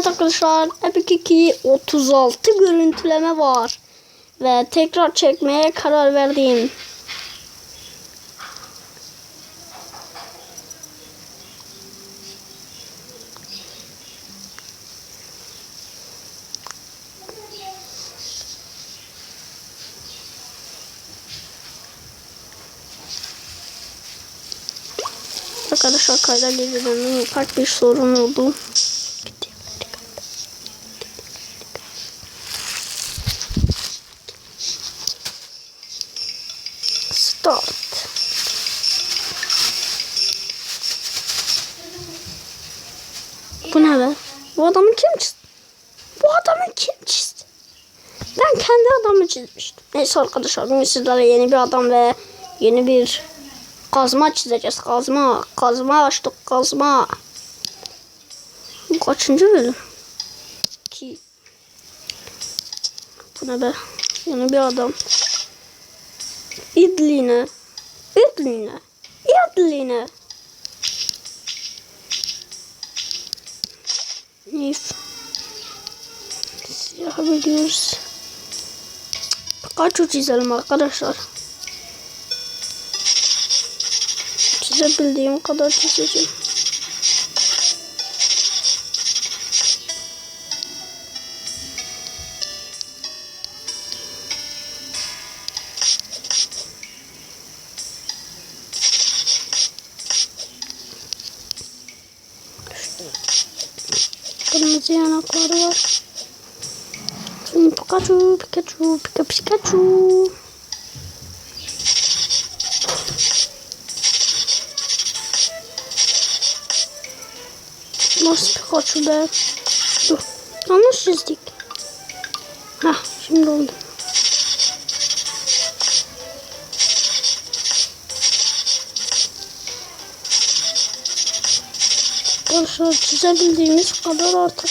Evet arkadaşlar Epic 2 36 görüntüleme var. Ve tekrar çekmeye karar verdim. Arkadaşlar kayda girdiğimde ufak bir sorun oldu. Bu ne be? Bu adamı kim çizdi? Bu adamı kim çizdi? Ben kendi adamı çizmiştim. Neyse arkadaşlar bugün sizlere yeni bir adam ve yeni bir kazma çizeceğiz. Kazma. Kazma açtık kazma. Bu kaçıncı bölüm? Ki. Bu ne be? Yeni bir adam. İdline. İdline. İdline. Neyse. Siyah biliyoruz. Kaç çizelim arkadaşlar. Çizebildiğim kadar çizeceğim. Kırmızı yanakları var. Şimdi Pikachu, Pikachu, Pika Pikachu. Nasıl Pikachu be? Dur. Yanlış çizdik. Hah şimdi oldu. Arkadaşlar çizebildiğimiz kadar artık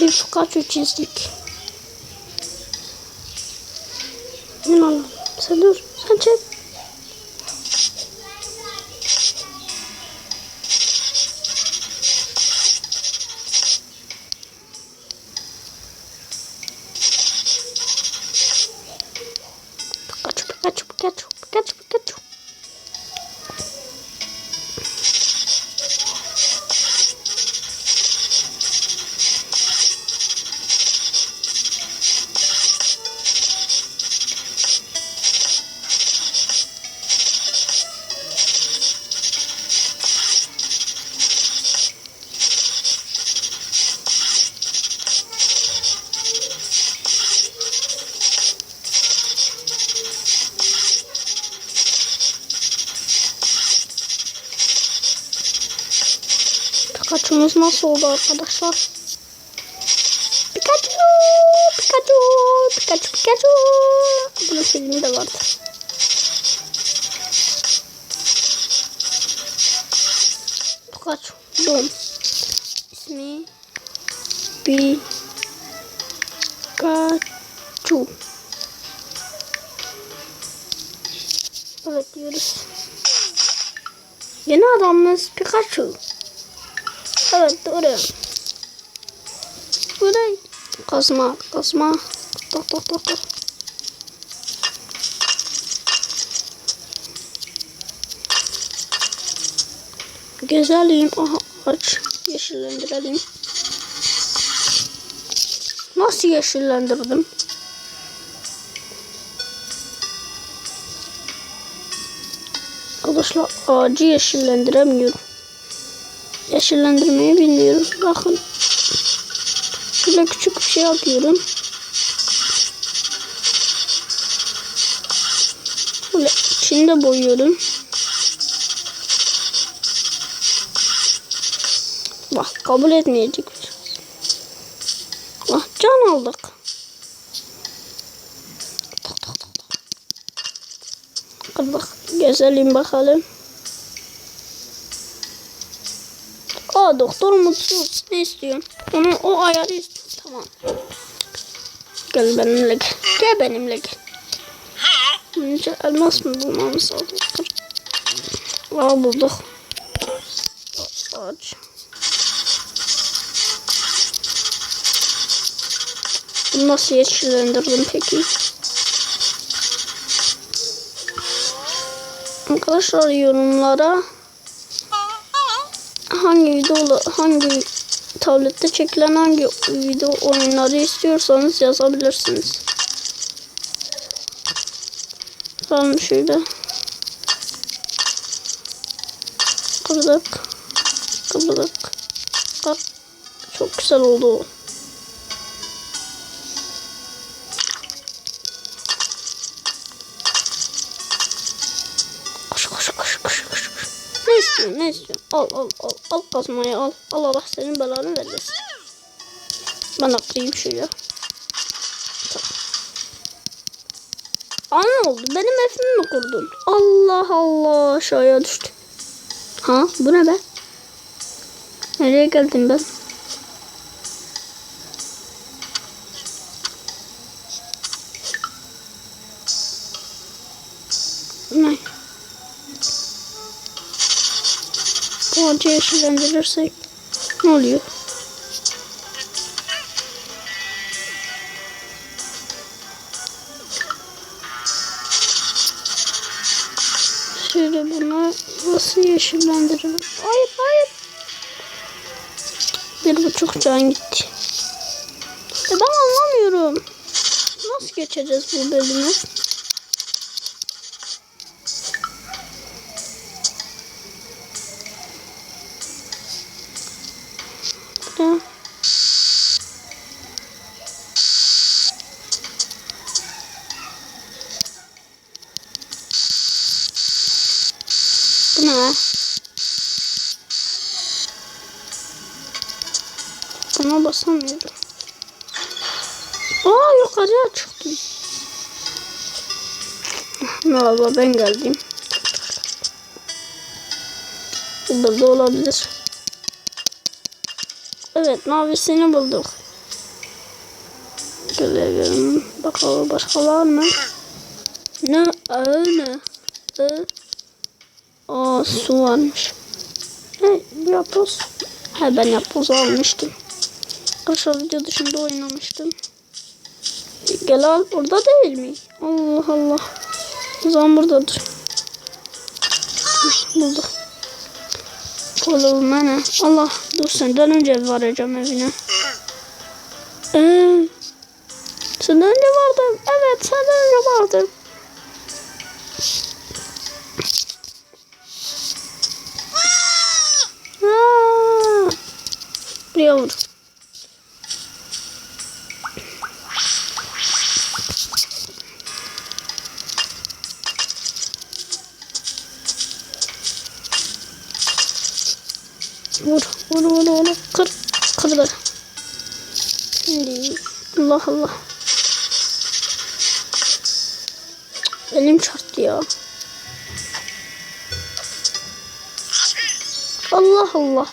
bir Pikachu çizdik. İnan sen dur sen çek. Pikachu, Pikachu, Pikachu, Pikachu, Pikachu. Pikachu'muz nasıl oldu arkadaşlar? Pikachu! Pikachu! Pikachu! Pikachu! Bunun filmi de vardı. Pikachu. Dom. İsmi Pikachu. Evet diyoruz. Yeni adamımız Pikachu. Evet doğru. Bu da kazma kazma. Tok tok tok tok. Güzelim. Aha aç. Yeşillendirelim. Nasıl yeşillendirdim? Arkadaşlar ağacı yeşillendiremiyorum yeşillendirmeyi bilmiyorum. Bakın. Şöyle küçük bir şey yapıyorum. Böyle içinde boyuyorum. Bak kabul etmeyecek. Ah can aldık. Bak gezelim bakalım. Aa doktor mutsuz. Ne istiyorsun? Onu o ayarı istiyor. Tamam. Gel benimle gel. Gel benimle gel. Önce elmas mı bulmamız lazım? Aa bulduk. Ağaç. Bunu nasıl yeşillendirdim peki? Arkadaşlar yorumlara hangi video hangi tablette çekilen hangi video oyunları istiyorsanız yazabilirsiniz. Bakalım şöyle. Kırdık. Kırdık. Çok güzel oldu. Ne istiyorsun? Al al al al kazmayı al. Al Allah senin belanı vermesin. Ben atlayayım şöyle. Tamam. Oldu? Benim evimi mi kurdun? Allah Allah aşağıya düştü. Ha bu ne be? Nereye geldim ben? Ne? Ağacı yeşillendirirsek ne oluyor? Şöyle bunu nasıl yeşillendiririm? Hayır hayır. Bir buçuk can gitti. E ben anlamıyorum. Nasıl geçeceğiz bu bölümü? Ya. Bu ne? Buna basamıyorum. Aa yukarıya çıktım. Merhaba ben geldim. Burada olabilir. Evet mavisini bulduk. Görelim. Bakalım başka var mı? Ne? Öyle. Ee, Aa su varmış. Ne yapboz? Ha ben yapboz almıştım. Arkadaşlar video dışında oynamıştım. Gel al burada değil mi? Allah Allah. O zaman buradadır. Hah, Burada. Oğlum ne? Allah dur senden önce varacağım evine. Ee, senden önce vardım. Evet senden önce vardım. Buraya vur. Vur, vur, vur, vur. Kır. Şimdi, Allah Allah. Elim çarptı ya. Allah Allah.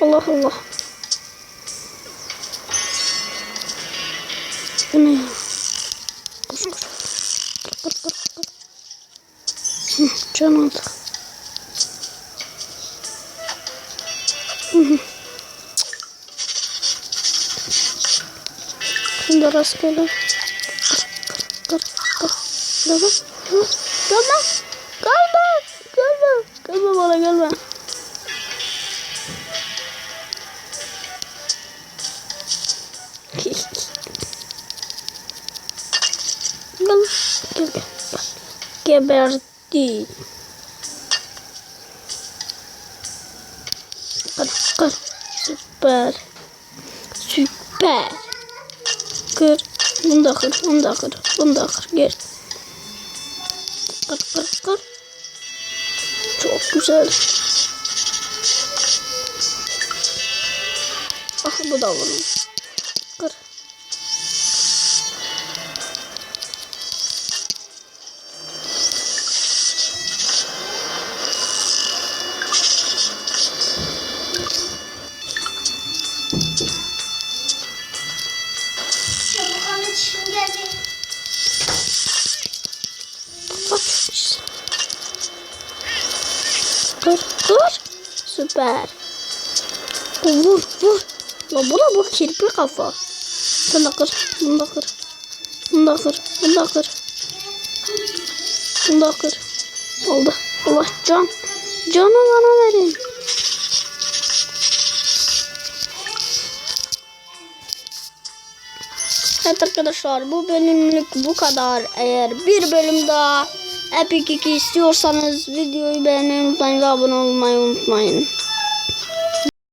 Allah Allah. Bu ne ya? Koş koş. Kır kır kır kır. Hı, can aldı. Hı hı. Şimdi rastgele. Kır kır kır. Gelme. Hı, Gelme. Gelme. Gelme. Gelme bana gelme. Gel. Geberdi. Kır kır. Süper. Süper. Kır. Bunu da kır. Bunu da kır. Bunu da kır. Gel. Kır kır kır. Çok güzel. Ah bu da vurun. Kır. Dur. Süper. Vur vur. La bu da bu kirpi kafa. Bunu da kır. Bunu da kır. Bunu da kır. Bunu kır. Bunu kır. Oldu. Allah can. Canı bana verin. Evet arkadaşlar bu bölümlük bu kadar. Eğer bir bölüm daha Epic 2 istiyorsanız videoyu beğenmeyi unutmayın ve abone olmayı unutmayın.